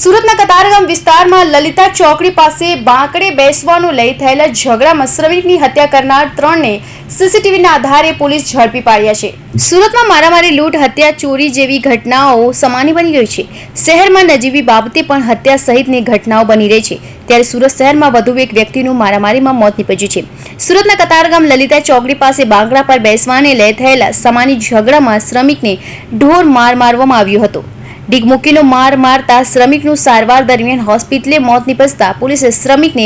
સુરતના કતારગામ વિસ્તારમાં લલિતા ચોકડી પાસે બાંકડે બેસવાનું લઈ થયેલા ઝઘડામાં શ્રમિકની હત્યા કરનાર ત્રણને સીસીટીવીના આધારે પોલીસ ઝડપી પાડ્યા છે. સુરતમાં મારામારી, લૂંટ, હત્યા, ચોરી જેવી ઘટનાઓ સમાની બની ગઈ છે. શહેરમાં નજીવી બાબતે પણ હત્યા સહિતની ઘટનાઓ બની રહી છે. ત્યારે સુરત શહેરમાં વધુ એક વ્યક્તિનું મારામારીમાં મોત નીપજ્યું છે. સુરતના કતારગામ લલિતા ચોકડી પાસે બાંકડા પર બેસવાને લઈ થયેલા સમાની ઝઘડામાં શ્રમિકને ઢોર માર મારવામાં આવ્યો હતો. ડીગમુક્કીનો માર મારતા શ્રમિકનું સારવાર દરમિયાન હોસ્પિટલે મોત નીપજતા પોલીસે શ્રમિકને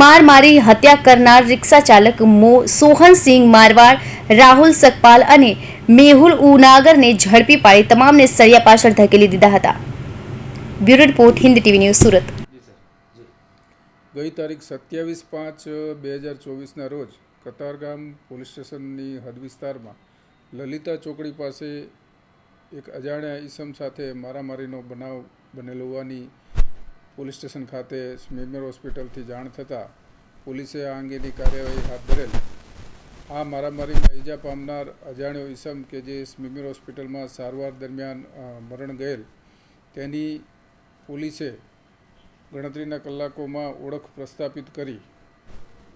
માર મારી હત્યા કરનાર રિક્ષા ચાલક સોહનસિંહ મારવાડ, રાહુલ સકપાલ અને મેહુલ ઉનાગરને ઝડપી પાડી તમામને સળિયા પાછળ ધકેલી દીધા હતા. Bureau report, Hind TV news, Surat. ગઈ તારીખ સત્યાવીસ પાંચ, બે હજાર ચોવીસના રોજ કતારગામ પોલીસ સ્ટેશનની હદ વિસ્તારમાં લલિતા ચોકડી પાસે એક અજાણ્યા ઈસમ સાથે મારામારીનો બનાવ બનેલો હોવાની પોલીસ સ્ટેશન ખાતે સ્મીમેર હોસ્પિટલથી જાણ થતાં પોલીસે આ અંગેની કાર્યવાહી હાથ ધરેલ. આ મારામારીમાં ઈજા પામનાર અજાણ્યો ઈસમ કે જે સ્મીમેર હોસ્પિટલમાં સારવાર દરમિયાન મરણ ગયેલ, તેની પોલીસે ગણતરીના કલાકોમાં ઓળખ પ્રસ્થાપિત કરી